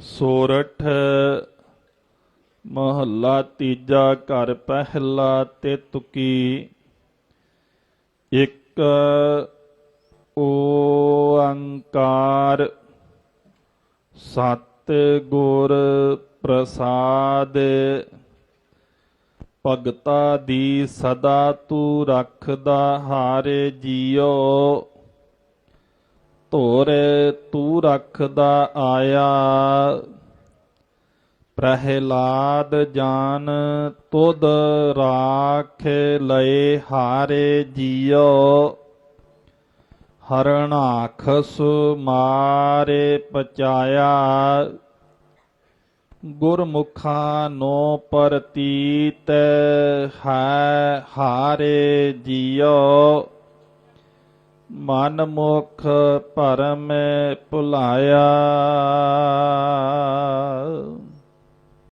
ਸੋਰਠ ਮਹੱਲਾ ਤੀਜਾ ਘਰ ਪਹਿਲਾ ਤੇ ਤੁਕੀ ਇੱਕ ਓੰਕਾਰ ਸਤ ਗੁਰ ਪ੍ਰਸਾਦ। ਭਗਤਾ ਦੀ ਸਦਾ ਤੂੰ ਰੱਖਦਾ ਹਾਰੇ ਜੀਓ। ਧੋਰੇ ਤੂੰ ਰੱਖਦਾ ਆਇਆ। ਪ੍ਰਹਿਲਾਦ ਜਾਨ ਤੁਧ ਰਾਖ ਲਏ ਹਾਰੇ ਜੀਓ। ਹਰਣਾਖਸ ਮਾਰੇ ਪਚਾਇਆ। ਗੁਰਮੁਖਾਂ ਨੋ ਪ੍ਰਤੀਤ ਹੈ ਹਾਰੇ ਜੀਓ। ਮਨ ਮੁਖ ਭਰਮ ਭੁਲਾਇਆ।